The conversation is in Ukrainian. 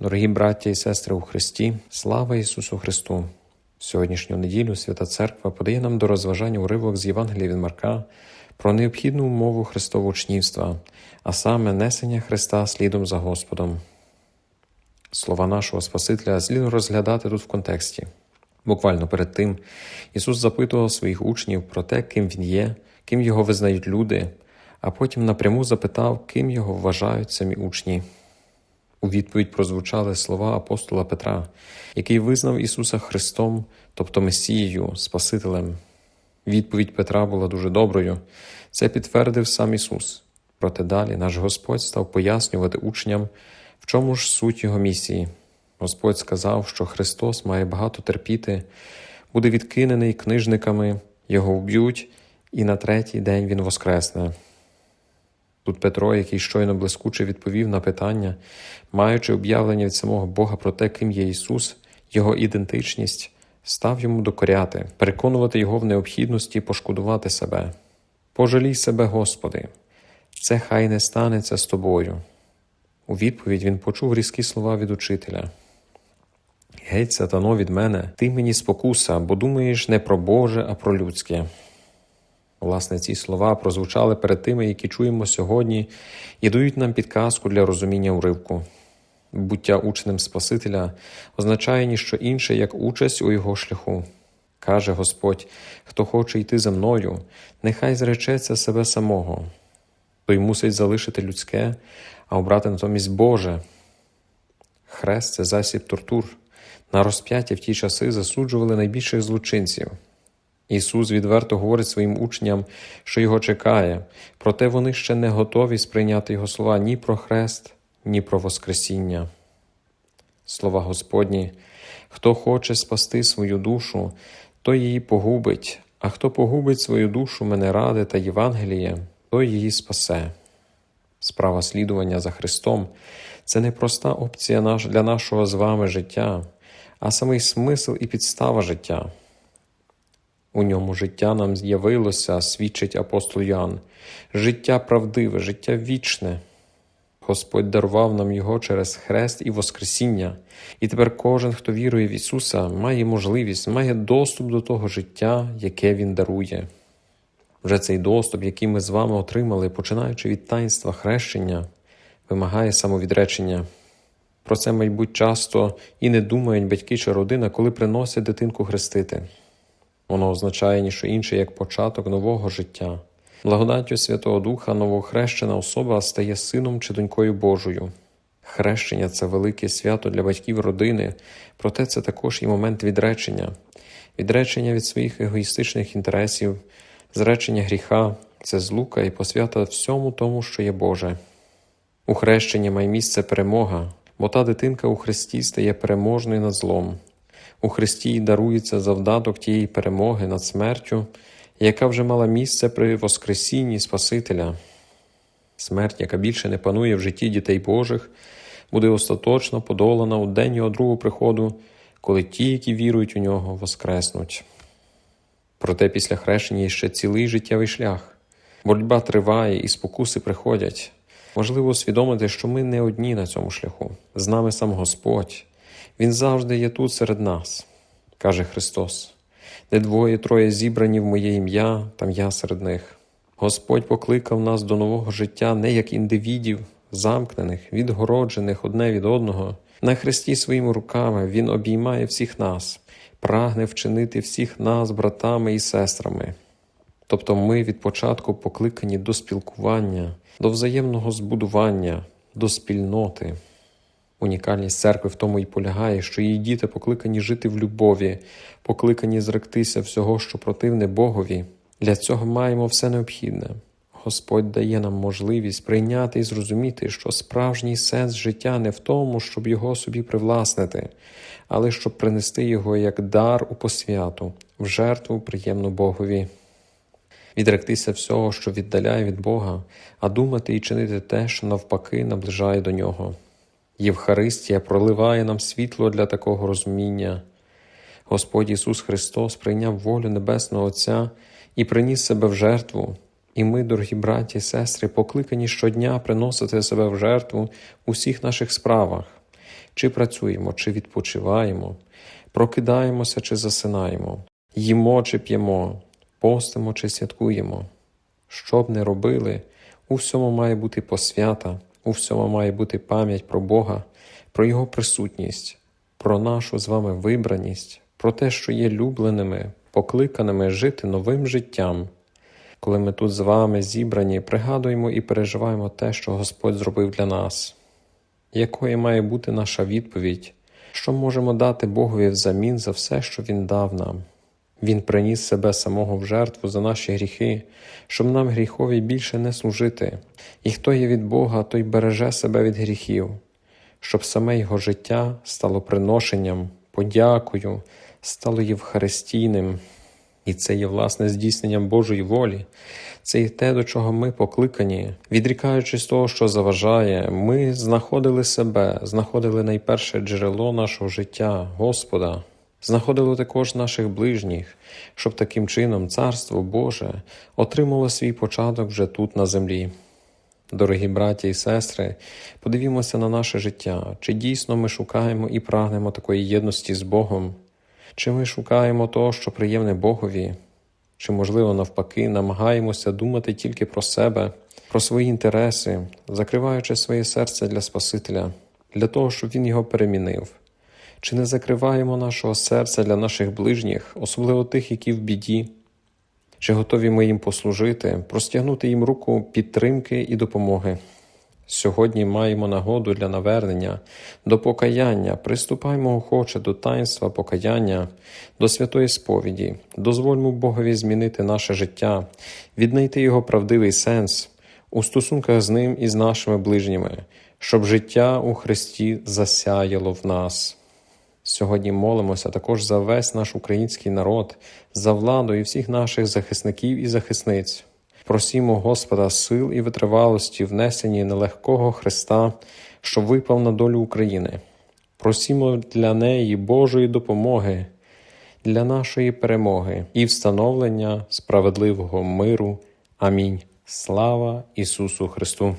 Дорогі браття і сестри у Христі, слава Ісусу Христу! Сьогоднішню неділю Свята Церква подає нам до розважання уривок з Євангелія від Марка про необхідну умову Христового учнівства, а саме несення Христа слідом за Господом. Слова нашого Спасителя слід розглядати тут в контексті. Буквально перед тим Ісус запитував своїх учнів про те, ким Він є, ким його визнають люди, а потім напряму запитав, ким його вважають самі учні. У відповідь прозвучали слова апостола Петра, який визнав Ісуса Христом, тобто Месією, Спасителем. Відповідь Петра була дуже доброю. Це підтвердив сам Ісус. Проте далі наш Господь став пояснювати учням, в чому ж суть Його місії. Господь сказав, що Христос має багато терпіти, буде відкинений книжниками, його вб'ють, і на третій день Він воскресне. Тут Петро, який щойно блискуче відповів на питання, маючи об'явлення від самого Бога про те, ким є Ісус, Його ідентичність, став йому докоряти, переконувати Його в необхідності пошкодувати себе. Пожалій себе, Господи, це хай не станеться з тобою. У відповідь він почув різкі слова від учителя. Геть, сатано, від мене, ти мені спокуса, бо думаєш не про Боже, а про людське. Власне, ці слова прозвучали перед тими, які чуємо сьогодні, і дають нам підказку для розуміння уривку. Буття учнем Спасителя означає ніщо інше, як участь у його шляху. Каже Господь: хто хоче йти за мною, нехай зречеться себе самого, той мусить залишити людське, а обрати натомість Боже. Хрест це засіб тортур. На розп'яття в ті часи засуджували найбільших злочинців. Ісус відверто говорить своїм учням, що його чекає, проте вони ще не готові сприйняти Його слова ні про хрест, ні про Воскресіння. Слова Господні, хто хоче спасти свою душу, той її погубить, а хто погубить свою душу мене ради та Євангеліє, той її спасе. Справа слідування за Христом це не проста опція для нашого з вами життя, а самий смисл і підстава життя. У ньому життя нам з'явилося, свідчить апостол Ян, життя правдиве, життя вічне. Господь дарував нам його через хрест і Воскресіння, і тепер кожен, хто вірує в Ісуса, має можливість, має доступ до того життя, яке Він дарує. Вже цей доступ, який ми з вами отримали, починаючи від таїнства хрещення, вимагає самовідречення. Про це, мабуть, часто і не думають батьки чи родина, коли приносять дитинку хрестити. Воно означає ніщо інше як початок нового життя. Благодаттю Святого Духа новохрещена особа стає сином чи донькою Божою. Хрещення це велике свято для батьків родини, проте це також і момент відречення, відречення від своїх егоїстичних інтересів, зречення гріха, це злука і посвята всьому тому, що є Боже. У хрещенні має місце перемога, бо та дитинка у Христі стає переможною над злом. У Христі дарується завдаток тієї перемоги над смертю, яка вже мала місце при Воскресінні Спасителя. Смерть, яка більше не панує в житті дітей Божих, буде остаточно подолана у день його другого приходу, коли ті, які вірують у нього, воскреснуть. Проте після хрещення є ще цілий життєвий шлях. Боротьба триває і спокуси приходять. Важливо усвідомити, що ми не одні на цьому шляху. З нами сам Господь. Він завжди є тут серед нас, каже Христос, де двоє троє зібрані в моє ім'я, там я серед них. Господь покликав нас до нового життя не як індивідів, замкнених, відгороджених одне від одного. На Христі своїми руками Він обіймає всіх нас, прагне вчинити всіх нас братами і сестрами. Тобто ми від початку покликані до спілкування, до взаємного збудування, до спільноти. Унікальність церкви в тому і полягає, що її діти покликані жити в любові, покликані зректися всього, що противне Богові. Для цього маємо все необхідне. Господь дає нам можливість прийняти і зрозуміти, що справжній сенс життя не в тому, щоб його собі привласнити, але щоб принести його як дар у посвяту, в жертву приємну Богові. Відректися всього, що віддаляє від Бога, а думати і чинити те, що навпаки наближає до нього. Євхаристія проливає нам світло для такого розуміння. Господь Ісус Христос прийняв волю Небесного Отця і приніс себе в жертву, і ми, дорогі браті і сестри, покликані щодня приносити себе в жертву у всіх наших справах, чи працюємо, чи відпочиваємо, прокидаємося чи засинаємо, їмо чи п'ємо, постимо чи святкуємо. Що б не робили, у всьому має бути посвята, у всьому має бути пам'ять про Бога, про Його присутність, про нашу з вами вибраність, про те, що є любленими, покликаними жити новим життям. Коли ми тут з вами зібрані, пригадуємо і переживаємо те, що Господь зробив для нас, якою має бути наша відповідь, що можемо дати Богові взамін за все, що Він дав нам. Він приніс себе самого в жертву за наші гріхи, щоб нам гріхові більше не служити, і хто є від Бога, той береже себе від гріхів, щоб саме його життя стало приношенням, подякою, стало євхаристійним. І це є власне здійсненням Божої волі, це є те, до чого ми покликані. Відрікаючись того, що заважає, ми знаходили себе, знаходили найперше джерело нашого життя, Господа, знаходили також наших ближніх, щоб таким чином Царство Боже отримало свій початок вже тут на землі. Дорогі браті і сестри, подивімося на наше життя, чи дійсно ми шукаємо і прагнемо такої єдності з Богом. Чи ми шукаємо того, що приємне Богові, чи, можливо, навпаки, намагаємося думати тільки про себе, про свої інтереси, закриваючи своє серце для Спасителя, для того, щоб Він його перемінив? Чи не закриваємо нашого серця для наших ближніх, особливо тих, які в біді? Чи готові ми їм послужити, простягнути їм руку підтримки і допомоги? Сьогодні маємо нагоду для навернення, до покаяння, приступаймо охоче до таїнства покаяння, до святої сповіді, дозвольмо Богові змінити наше життя, віднайти його правдивий сенс у стосунках з ним і з нашими ближніми, щоб життя у Христі засяяло в нас. Сьогодні молимося також за весь наш український народ, за владу і всіх наших захисників і захисниць. Просімо Господа сил і витривалості, внесені нелегкого Христа, що випав на долю України. Просімо для неї Божої допомоги, для нашої перемоги і встановлення справедливого миру. Амінь. Слава Ісусу Христу!